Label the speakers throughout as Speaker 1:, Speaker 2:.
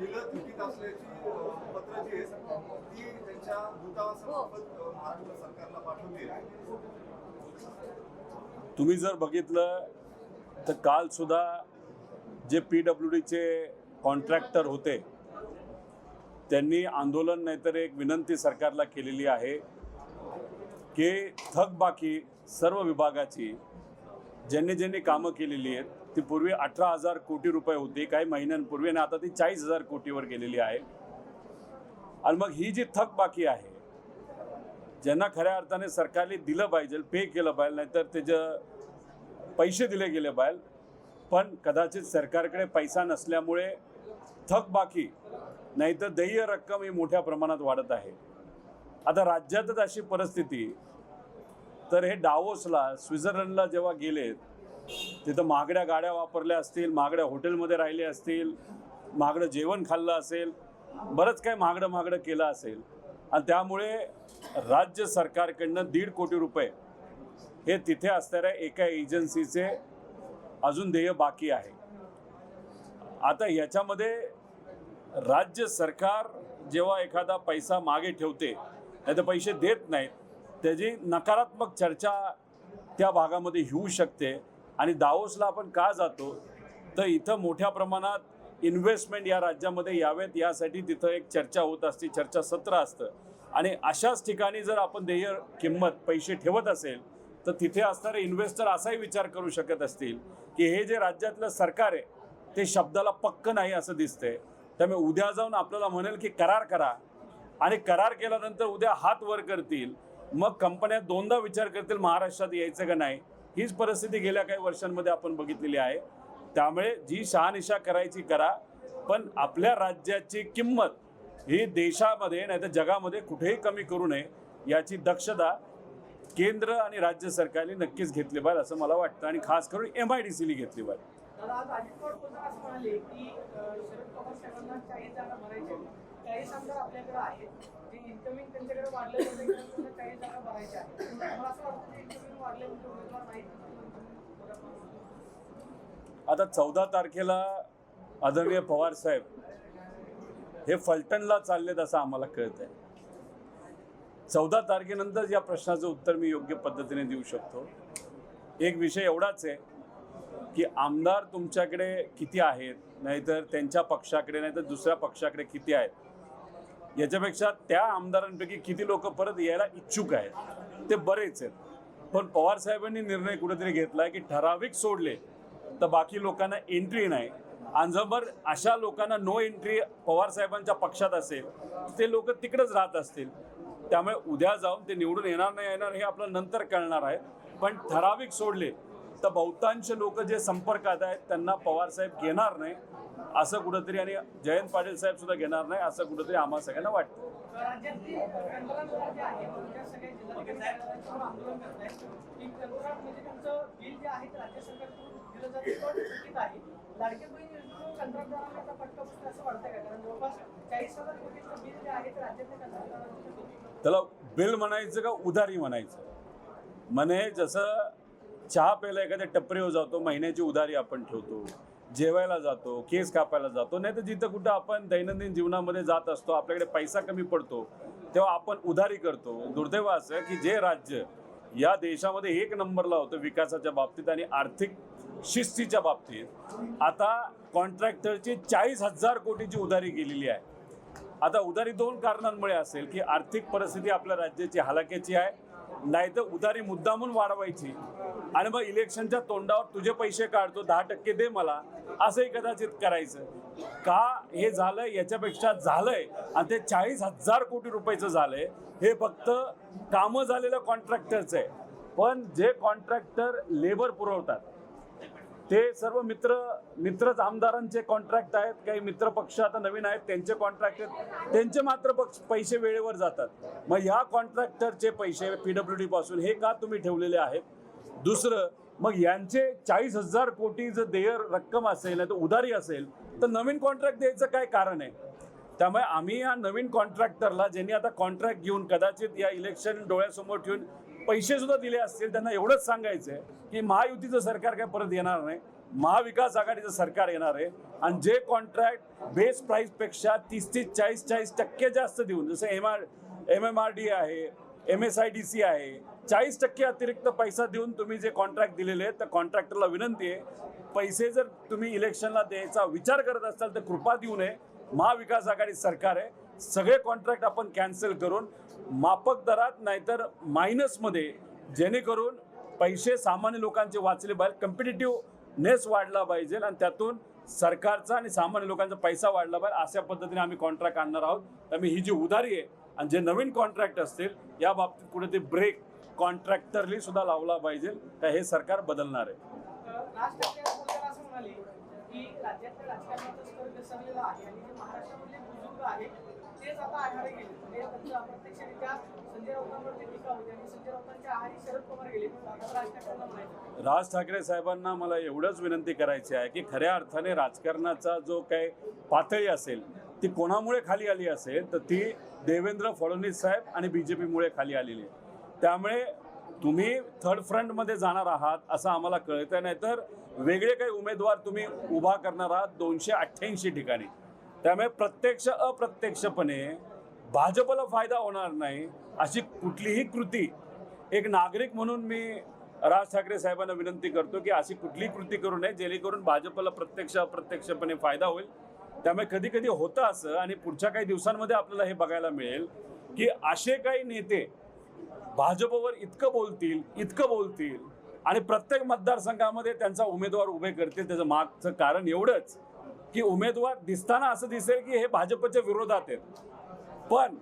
Speaker 1: बिलं थकीत असल्याची पत्र जी आहेत ती त्यांच्या दूतावासामार्फत महाराष्ट्र सरकारला पाठवली आहे.
Speaker 2: तुम्ही जर बघितलं तर काल सुद्धा जे पी डब्ल्यू डीचे कॉन्ट्रॅक्टर होते त्यांनी आंदोलन नाहीतर एक विनंती सरकारला केलेली आहे की थकबाकी सर्व विभागाची ज्यांनी ज्यांनी कामं केलेली आहेत ती पूर्वी अठरा हजार कोटी रुपये होती काही महिन्यांपूर्वी आणि आता ती चाळीस हजार कोटीवर गेलेली आहे. आणि मग ही जी थकबाकी आहे ज्यांना खऱ्या अर्थाने सरकारने दिलं पाहिजे पे केलं पाहिजे नाहीतर त्याचं पैसे दिले गेले पाहिजे पण कदाचित सरकारकडे पैसा नसल्यामुळे थकबाकी नाहीतर देय रक्कम ही मोठ्या प्रमाणात वाढत आहे. आता राज्यातच अशी परिस्थिती तर हे डावोसला स्वित्झर्लंडला जेव्हा गेलेत तिथं महागड्या गाड्या वापरल्या असतील महागड्या हॉटेलमध्ये राहिले असतील महागडं जेवण खाल्लं असेल बरंच काही महागडं महागडं केलं असेल. आणि त्यामुळे राज्य सरकारकडनं दीड कोटी रुपये हे तिथे असणाऱ्या एका एजन्सीचे अजून ध्येय बाकी आहे. आता याच्यामध्ये राज्य सरकार जेव्हा एखादा पैसा मागे ठेवते नाही तर पैसे देत नाहीत त्याची नकारात्मक चर्चा त्या भागामध्ये होऊ शकते. आणि दावोसला आपण का जातो? तर इथं मोठ्या प्रमाणात इन्व्हेस्टमेंट या राज्यामध्ये यावेत. यासाठी तिथं एक चर्चा होत असते. चर्चा सत्र असतं. आणि अशाच ठिकाणी जर आपण देय किंमत पैसे ठेवत असेल तर तिथे असणारे इन्व्हेस्टर असाही विचार करू शकत असतील की हे जे राज्यातलं सरकार आहे ते शब्दाला पक्क नाही असं दिसतंय. त्यामुळे उद्या जाऊन आपल्याला म्हणेल की करार करा. आणि करार केल्यानंतर उद्या हात वर करतील. मग कंपन्या दोनदा विचार करतील महाराष्ट्रात यायचं का नाही. हीच परिस्थिती गेल्या काही वर्षांमध्ये आपण बघितलेली आहे. त्यामुळे जी शहानिशा करायची करा पण आपल्या राज्याची किंमत ही देशामध्ये नाही तर जगामध्ये कुठेही कमी करू नये याची दक्षता केंद्र आणि राज्य सरकारने नक्कीच घेतली पाहिजे असं मला वाटतं. आणि खास करून एम आय डी सीने घेतली पाहिजे.
Speaker 3: शरद पवार साहेबांना जागा आमदार आपल्याकडे आहेत. इन्कमिंग त्यांच्याकडे वाढलं काही जागा भरायच्या मला असं वाटतं की इन्कमिंग उमेदवार नाहीत
Speaker 2: आता चौदा तारखेला आदरणीय पवार साहेब हे फलटणला चाललेत असं आम्हाला कळत आहे चौदा तारखेनंतर या प्रश्नाचं उत्तर मी योग्य पद्धतीने देऊ शकतो. एक विषय एवढाच आहे की आमदार तुमच्याकडे किती आहेत नाहीतर त्यांच्या पक्षाकडे नाहीतर दुसऱ्या पक्षाकडे किती आहेत? याच्यापेक्षा त्या आमदारांपैकी किती लोक परत यायला इच्छुक आहेत ते बरेच आहेत. पण पवार साहेबांनी निर्णय कुठेतरी घेतला आहे की ठराविक सोडले तर बाकी लोकांना एंट्री नाही. आणि जर अशा लोकांना नो एंट्री पवार साहेबांच्या पक्षात असेल ते लोक तिकडेच राहत असतील. त्यामुळे उद्या जाऊन ते निवडून येणार नाही येणार हे आपलं नंतर कळणार आहे. पण ठराविक सोडले तर बहुतांश लोक जे संपर्कात आहेत त्यांना पवार साहेब घेणार नाही. असं कुठंतरी आणि जयंत पाटील साहेब सुद्धा घेणार नाही असं कुठंतरी आम्हाला सगळ्यांना वाटतं. त्याला बिल म्हणायचं का उधारी म्हणायचं? म्हणे जसं चहा प्यायला एखाद्या टपरीवर जातो महिन्याची उधारी आपण ठेवतो. जेवायला जातो केस कापायला जातो नाही तर जिथं कुठं आपण दैनंदिन जीवनामध्ये जात असतो आपल्याकडे पैसा कमी पडतो तेव्हा आपण उधारी करतो. दुर्दैव असं की जे राज्य या देशामध्ये एक नंबरला होतं विकासाच्या बाबतीत आणि आर्थिक शिस्तीच्या बाबतीत आता कॉन्ट्रॅक्टरची चाळीस हजार कोटीची उधारी गेलेली आहे. आता उधारी दोन कारणांमुळे असेल की आर्थिक परिस्थिती आपल्या राज्याची हलाक्याची आहे नाहीतर उधारी मुद्दामून वाढवायची. आणि मग इलेक्शनच्या तोंडावर तुझे पैसे काढतो दहा टक्के दे मला. असंही कदाचित करायचं. का हे झालंय? याच्यापेक्षा झालंय. आणि ते चाळीस हजार कोटी रुपयाचं झालंय. हे फक्त कामं झालेलं कॉन्ट्रॅक्टरचं आहे. पण जे कॉन्ट्रॅक्टर लेबर पुरवतात ते सर्व मित्र मित्रच आमदारांचे कॉन्ट्रॅक्ट आहेत. काही मित्र पक्ष आता नवीन आहेत त्यांचे कॉन्ट्रॅक्ट आहेत. त्यांचे मात्र पक्ष पैसे वेळेवर जातात. मग ह्या कॉन्ट्रॅक्टरचे पैसे पी डब्ल्यू डी पासून हे का तुम्ही ठेवलेले आहेत? दुसरं मग यांचे चाळीस हजार कोटी जर देय रक्कम असेल नाही तर उधारी असेल तर नवीन कॉन्ट्रॅक्ट द्यायचं काय कारण आहे? त्यामुळे आम्ही या नवीन कॉन्ट्रॅक्टरला ज्यांनी आता कॉन्ट्रॅक्ट घेऊन कदाचित या इलेक्शन डोळ्यासमोर ठेवून पैसे सुद्धा दिले असतील त्यांना एवढंच सांगायचं आहे की महायुतीचं सरकार काय परत येणार नाही. महाविकास आघाडीचं सरकार येणार आहे. आणि जे कॉन्ट्रॅक्ट बेस प्राईसपेक्षा तीस ते चाळीस चाळीस टक्के जास्त देऊन जसं M R M M R D आहे M S I D C आहे चाळीस टक्के अतिरिक्त पैसा देऊन तुम्ही जे कॉन्ट्रॅक्ट दिलेले आहेत त्या कॉन्ट्रॅक्टरला विनंती आहे पैसे जर तुम्ही इलेक्शनला द्यायचा विचार करत असाल तर कृपा देऊ नये. महाविकास आघाडी सरकार आहे. सगळे कॉन्ट्रॅक्ट आपण कॅन्सल करून माफक दरात नाहीतर मायनसमध्ये जेणेकरून पैसे सामान्य लोकांचे वाचले पाहिजे. कम्पिटेटिव्हनेस वाढला पाहिजे आणि त्यातून सरकारचा आणि सामान्य लोकांचा पैसा वाढला पाहिजे अशा पद्धतीने आम्ही कॉन्ट्रॅक्ट आणणार आहोत. त्यामुळे ही जी उधारी आहे आणि जे नवीन कॉन्ट्रॅक्ट असतील या बाबतीत कुठे ते ब्रेक कॉन्ट्रॅक्टरली सुद्धा लावला पाहिजे. तर हे सरकार बदलणार आहे.
Speaker 3: की राज्यातल्या स्तर आहे आणि जे महाराष्ट्रामधले बुजुर्ग आहेत तेच आता आघाडी गेले म्हणजे संजय राऊतांवरती टीका होती? आणि संजय राऊतांच्या आहारी शरद पवार गेले. राज ठाकरेंना म्हणायचं
Speaker 2: राज ठाकरे साहेबांना मला एवढंच विनंती करायची आहे की खऱ्या अर्थाने राजकारणाचा जो काही पातळी असेल ती कोणामुळे खाली आली असेल तर ती देवेंद्र फडणवीस साहेब आणि बी जे पीमुळे खाली आलेली आहे. त्यामुळे तुम्ही थर्ड फ्रंटमध्ये जाणार आहात असं आम्हाला कळतं नाही तर वेगळे काही उमेदवार तुम्ही उभा करणार आहात दोनशे अठ्ठ्याऐंशी ठिकाणी. त्यामुळे प्रत्यक्ष अप्रत्यक्षपणे भाजपला फायदा होणार नाही अशी कुठलीही कृती. एक नागरिक म्हणून मी राज ठाकरे साहेबांना विनंती करतो की अशी कुठलीही कृती करू नये जेणेकरून भाजपला प्रत्यक्ष अप्रत्यक्षपणे फायदा होईल. त्यामुळे कधी कधी होतं असं आणि पुढच्या काही दिवसांमध्ये आपल्याला हे बघायला मिळेल की असे काही नेते भाजपवर इतकं बोलतील इतकं बोलतील आणि प्रत्येक मतदारसंघामध्ये त्यांचा उमेदवार उभे करतील त्याचं मागचं कारण एवढंच. की उमेदवार दिसताना असं दिसेल की हे भाजपच्या विरोधात आहेत. पण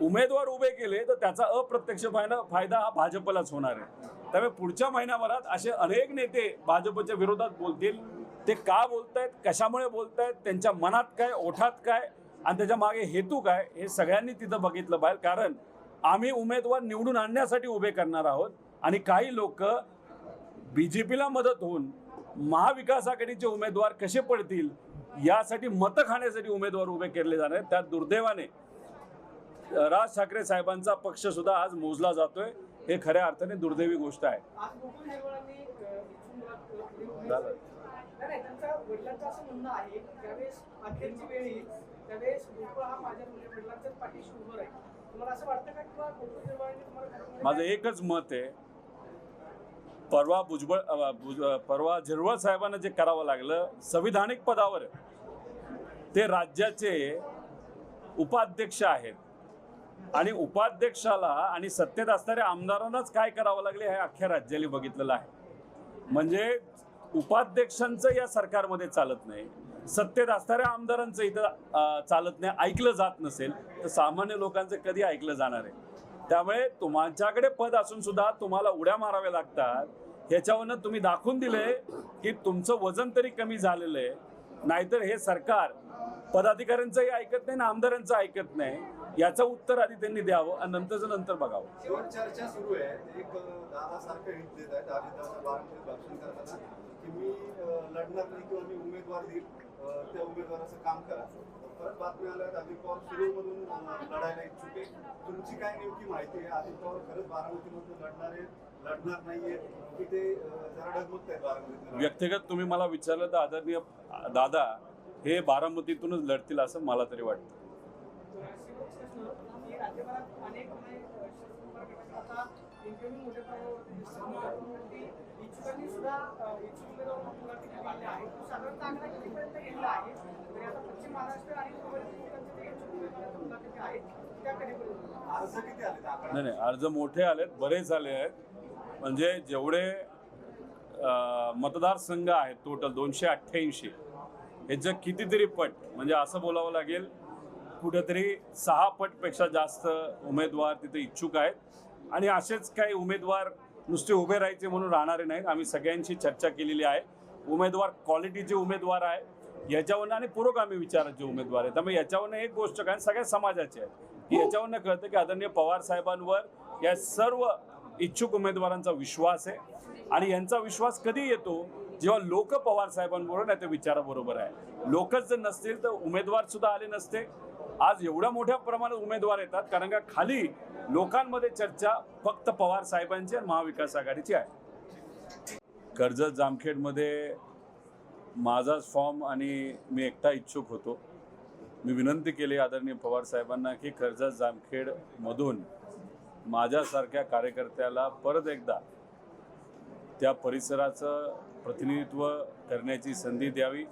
Speaker 2: उमेदवार उभे केले तर त्याचा अप्रत्यक्ष फायदा हा भाजपलाच होणार आहे. त्यामुळे पुढच्या महिन्याभरात असे अनेक नेते भाजपच्या विरोधात बोलतील. ते का बोलतायत कशामुळे बोलतायत त्यांच्या मनात काय ओठात काय आणि त्याच्यामागे हेतू काय हे सगळ्यांनी तिथं बघितलं पाहिजे. कारण आम्ही उमेदवार निवडून आणण्यासाठी उभे करणार आहोत. आणि काही लोक बी जे पीला मदत होऊन महाविकास आघाडीचे उमेदवार कसे पडतील यासाठी मतं खाण्यासाठी उमेदवार उभे केले जाणार आहेत. त्यात दुर्दैवाने राज ठाकरे साहेबांचा पक्ष सुद्धा आज मोजला जातोय. हे खऱ्या अर्थाने दुर्दैवी गोष्ट आहे.
Speaker 3: हा
Speaker 2: माझं एकच मत आहे परवा भुजबळ भुज परवा झिरवळ साहेबांना जे करावं लागलं संविधानिक पदावर ते राज्याचे उपाध्यक्ष आहेत. आणि उपाध्यक्षाला आणि सत्तेत असणाऱ्या आमदारांनाच काय करावं लागले हे अख्ख्या राज्याने बघितलेलं आहे. म्हणजे उपाध्यक्षांचं या सरकारमध्ये चालत नाही. सत्तेत असणाऱ्या आमदारांचं इथं चालत नाही. ऐकलं जात नसेल तर सामान्य लोकांचं कधी ऐकलं जाणार आहे? त्यामुळे तुमच्याकडे पद असून सुद्धा तुम्हाला उड्या माराव्या लागतात. ह्याच्यावरनं तुम्ही दाखवून दिले की तुमचं वजन तरी कमी झालेलं आहे. नाहीतर हे सरकार पदाधिकाऱ्यांचंही ऐकत नाही ना आमदारांचं ऐकत नाही. याचं उत्तर आधी त्यांनी द्यावं आणि नंतरचं नंतर बघावं.
Speaker 1: चर्चा सुरू आहे. एक दादासारखं मी लढणार नाही किंवा मी उमेदवार देईल. त्या उमेदवाराचं काम करा. परत बातमी आल्या अजित पवार शिरूरमधून अं, लढायला इच्छुक आहे. तुमची काय नेमकी माहिती आहे? अजित पवार खरंच बारामतीमधून लढणार आहेत लढणार नाहीये. की ते अं, जरा डगमगत आहेत बारामतीत
Speaker 2: व्यक्तिगत तुम्ही मला विचारलं तर आदरणीय दादा हे बारामतीतूनच लढतील असं मला तरी वाटतं.
Speaker 3: राज्यभरात अनेक
Speaker 2: नाही नाही अर्ज मोठे आलेत बरेच झाले आहेत. म्हणजे जेवढे मतदारसंघ आहेत टोटल दोनशे अठ्ठ्याऐंशी ह्याचं कितीतरी पट म्हणजे असं बोलावं लागेल कुठेतरी सहा पटपेक्षा जास्त उमेदवार तिथे इच्छुक आहेत. आणि असेच काही उमेदवार नुसते उभे राहायचे म्हणून राहणारे नाहीत. आम्ही सगळ्यांशी चर्चा केलेली आहे. उमेदवार क्वालिटीचे उमेदवार आहे. याच्यावरनं आणि पुरोगामी विचाराचे उमेदवार आहेत. त्यामुळे याच्यावरनं एक गोष्ट काय सगळ्या समाजाची आहे की याच्यावरनं कळतं की आदरणीय पवार साहेबांवर या सर्व इच्छुक उमेदवारांचा विश्वास आहे. आणि यांचा विश्वास कधी येतो? जेव्हा लोक पवार साहेबांबरोबर नाही ते विचाराबरोबर आहे. लोकच जर नसतील तर उमेदवार सुद्धा आले नसते. आज एवढ्या मोठ्या प्रमाणात उमेदवार येतात कारण का खाली लोकांमध्ये चर्चा फक्त पवार साहेबांची आणि महाविकास आघाडीची आहे. कर्जत जामखेडमध्ये माझाच फॉर्म आणि मी एकटा इच्छुक होतो. मी विनंती केली आदरणीय पवार साहेबांना की कर्जत जामखेडमधून माझ्यासारख्या कार्यकर्त्याला परत एकदा त्या परिसराचं प्रतिनिधित्व करण्याची संधी द्यावी.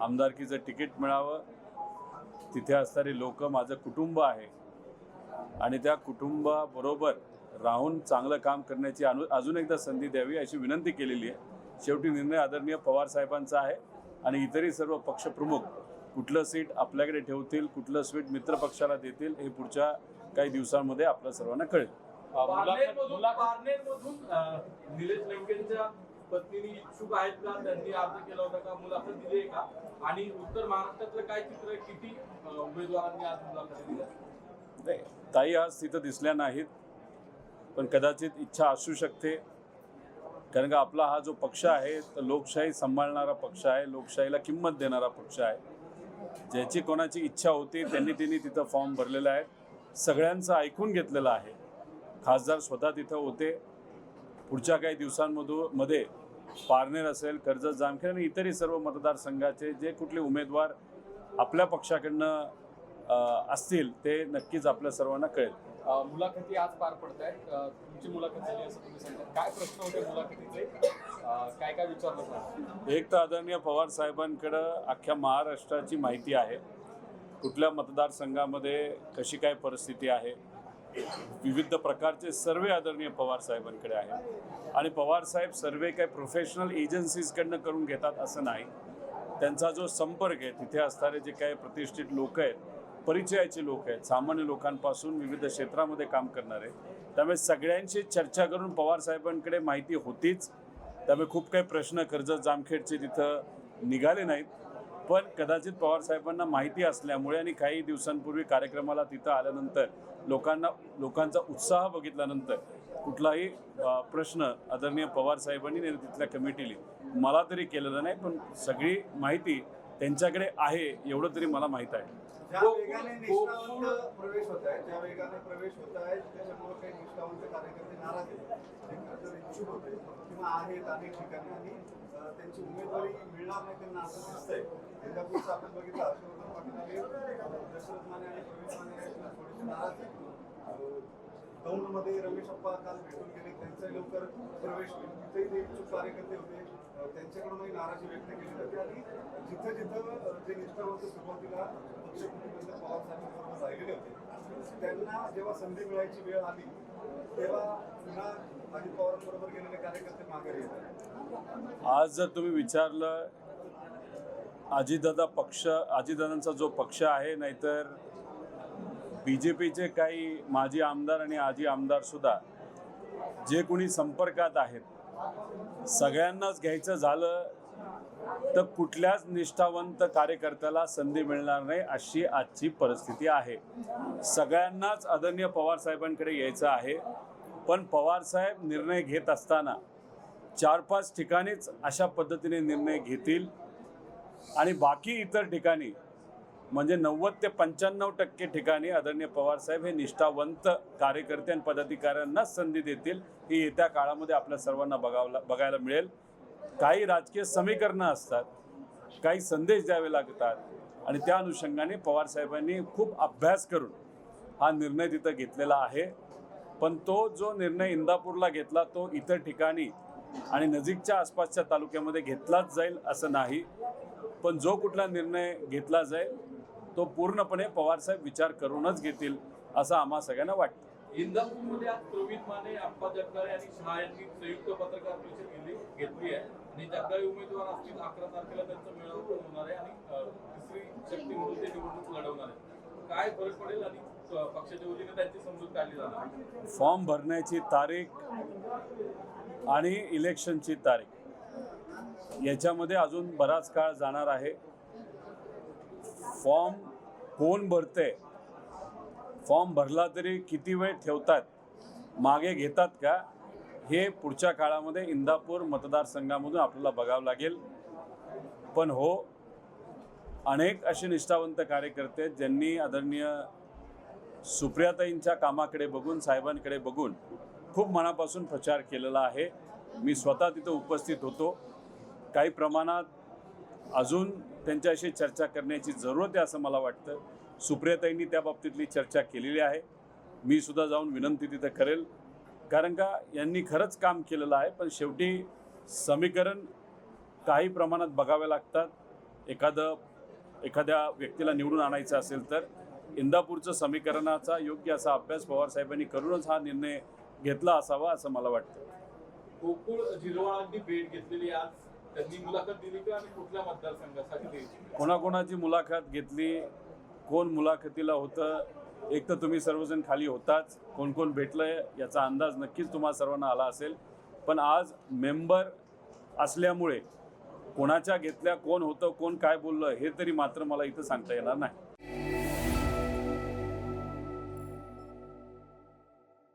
Speaker 2: आमदारकीचं तिकीट मिळावं. तिथे असणारी लोक माझं कुटुंब आहे. आणि त्या कुटुंबाबरोबर राहून चांगलं काम करण्याची अनु अजून एकदा संधी द्यावी अशी विनंती केलेली आहे. शेवटी निर्णय आदरणीय पवार साहेबांचा आहे. आणि इतरही सर्व पक्षप्रमुख कुठलं सीट आपल्याकडे ठेवतील कुठलं सीट मित्र पक्षाला देतील हे पुढच्या काही दिवसांमध्ये आपल्या सर्वांना कळेल.
Speaker 4: निलेश पत्नीने इच्छुक आहेत का त्यांनी अर्ज केला होता का मुलाखत दिली आहे का? आणि उत्तर महाराष्ट्रातलं काय चित्र आहे? किती उमेदवारांनी आज मुलाखत दिल्या
Speaker 2: नाही ताई आज तिथं दिसल्या नाहीत पण कदाचित इच्छा असू शकते. कारण का आपला हा जो पक्ष आहे तर लोकशाही सांभाळणारा पक्ष आहे लोकशाहीला किंमत देणारा पक्ष आहे. ज्याची कोणाची इच्छा होती त्यांनी त्यांनी तिथं फॉर्म भरलेला आहे. सगळ्यांचं ऐकून घेतलेलं आहे. खासदार स्वतः तिथं होते. पुढच्या काही दिवसांमधून मध्ये पारनेर असेल कर्जत जामखेड आणि इतरही सर्व मतदारसंघाचे जे कुठले उमेदवार आपल्या पक्षाकडनं असतील ते नक्कीच आपल्या सर्वांना कळेल.
Speaker 5: मुलाखती आज पार पडत आहेत. तुमची मुलाखत झाली असं तुम्ही सांगता. काय प्रश्न होते मुलाखतीचे? काय काय विचारलं
Speaker 2: एक तर आदरणीय पवार साहेबांकडं अख्ख्या महाराष्ट्राची माहिती आहे. कुठल्या मतदारसंघामध्ये कशी काय परिस्थिती आहे? विविध प्रकारचे सर्वे आदरणीय पवार साहेबांकडे आहेत आणि पवार साहेब सर्वे काय प्रोफेशनल एजन्सीजकडनं करून घेतात असं नाही. त्यांचा जो संपर्क आहे तिथे असणारे जे काही प्रतिष्ठित लोक आहेत परिचयाचे लोक आहेत सामान्य लोकांपासून विविध क्षेत्रामध्ये काम करणारे त्यामुळे सगळ्यांशी चर्चा करून पवार साहेबांकडे माहिती होतीच. त्यामुळे खूप काही प्रश्न कर्जत जामखेडचे तिथं निघाले नाहीत. पण कदाचित पवार साहेबांना माहिती असल्यामुळे आणि काही दिवसांपूर्वी कार्यक्रमाला तिथं आल्यानंतर लोकांना लोकांचा उत्साह बघितल्यानंतर कुठलाही प्रश्न आदरणीय पवार साहेबांनी तिथल्या कमिटीली मला तरी केलेलं नाही पण सगळी माहिती त्यांच्याकडे आहे एवढं तरी मला माहीत आहे.
Speaker 1: ज्या वेगाने निष्ठावंत प्रवेश होत आहे ज्या वेगाने प्रवेश होत आहे त्याच्यामुळे काही निष्ठावंत कार्यकर्ते नाराज आहेत. ते खरं तर इच्छुक होते किंवा आहेत अनेक ठिकाणी आणि त्यांची उमेदवारी मिळणार नाही त्यांना असं दिसतंय. इंदापूरचं आपण बघितलं हर्षवर्धन पाटील आले दशरथ माने आणि प्रवीण माने थोडेसे नाराज आहेत दौंडमध्ये रमेश अप्पा काल भेटून गेले त्यांचा लवकर प्रवेश होईल तिथेही ते इच्छुक कार्यकर्ते होते. त्यांच्याकडूनही नाराजी व्यक्त केली जाते. आणि जिथं जिथं जे निष्ठा होतं सुरुवातीला पक्षप्रतिबंध पवार साहेबांबरोबर राहिलेले होते त्यांना जेव्हा संधी मिळायची वेळ आली तेव्हा पुन्हा अजित पवारांबरोबर गेलेले कार्यकर्ते मागे येतात.
Speaker 2: आज जर तुम्ही विचारलं अजितदादा पक्ष अजितदादांचा जो पक्ष आहे नाहीतर बी जे पीचे काही माजी आमदार आणि आजी आमदार सुद्धा जे कोणी संपर्कात आहेत सगळ्यांनाच घ्यायचं झालं तर कुठल्याच निष्ठावंत कार्यकर्त्याला संधी मिळणार नाही अशी आजची परिस्थिती आहे. सगळ्यांनाच आदरणीय पवार साहेबांकडे यायचं आहे. पण पवार साहेब निर्णय घेत असताना चार पाच ठिकाणीच अशा पद्धतीने निर्णय घेतील आणि बाकी इतर ठिकाणी म्हणजे नव्वद ते पंच्याण्णव टक्के ठिकाणी आदरणीय पवार साहेब हे निष्ठावंत कार्यकर्ते आणि पदाधिकाऱ्यांनाच संधी देतील ही येत्या काळामध्ये आपल्या सर्वांना बघावला बघायला मिळेल. काही राजकीय समीकरणं असतात काही संदेश द्यावे लागतात आणि त्या अनुषंगाने पवार साहेबांनी खूप अभ्यास करून हा निर्णय तिथं घेतलेला आहे. पण तो जो निर्णय इंदापूरला घेतला तो इतर ठिकाणी आणि नजीकच्या आसपासच्या तालुक्यामध्ये घेतलाच जाईल असं नाही. पण जो कुठला निर्णय घेतला जाईल तो पूर्णपणे पवारसाहेब विचार करूनच घेतील असं आम्हा सगळ्यांना वाटतं.
Speaker 4: इंदापूरमध्ये आज प्रवीण माने अप्पा जगदाळे आणि शहा यांनी संयुक्त पत्रकार परिषद घेतली घेतली आहे. आणि जगदाळे उमेदवार असतील अकरा तारखेला त्यांचा मेळावा पण होणार आहे आणि तिसरी शक्ती म्हणून ते निवडणूक लढवणार आहे. काय फरक पडेल आणि पक्षाच्या वतीने त्यांची समजूत काढली जाणार
Speaker 2: फॉर्म भरण्याची तारीख आणि इलेक्शनची तारीख. याच्यामध्ये अजून बराच काळ जाणार आहे. फॉर्म कोण भरते फॉर्म भरला तरी किती वेळ ठेवतात? मागे घेतात का? हे पुढच्या काळामध्ये इंदापूर मतदारसंघामधून आपल्याला बघावं लागेल. पण हो अनेक असे निष्ठावंत कार्यकर्ते आहेत, ज्यांनी आदरणीय सुप्रियाताईंच्या कामाकडे बघून साहेबांकडे बघून खूप मनापासून प्रचार केलेला आहे. मी स्वतः तिथं उपस्थित होतो. काही प्रमाणात अजून त्यांच्याशी चर्चा करण्याची जरूरत आहे असं मला वाटतं. सुप्रियाताईंनी त्या बाबतीतली चर्चा केलेली आहे. मी सुद्धा जाऊन विनंती तिथं करेल. कारण का यांनी खरंच काम केलेलं आहे पण शेवटी समीकरण काही प्रमाणात बघावे लागतात. एखादं एखाद्या व्यक्तीला निवडून आणायचं असेल तर इंदापूरचं समीकरणाचा योग्य असा अभ्यास पवारसाहेबांनी करूनच हा निर्णय घेतला असावा असं मला वाटतं.
Speaker 4: गोकुळ झिरवाळांनी भेट घेतलेली आज. त्यांनी मुलाखत दिली का आणि कुठल्या मतदारसंघासाठी
Speaker 2: कोणाकोणाची मुलाखत घेतली कोण मुलाखतीला होतं एक तर तुम्ही सर्वजण खाली होताच. कोण कोण भेटलंय याचा अंदाज नक्कीच तुम्हाला सर्वांना आला असेल. पण आज मेंबर असल्यामुळे कोणाच्या घेतल्या कोण होतं कोण काय बोललं हे तरी मात्र मला इथं सांगता येणार नाही.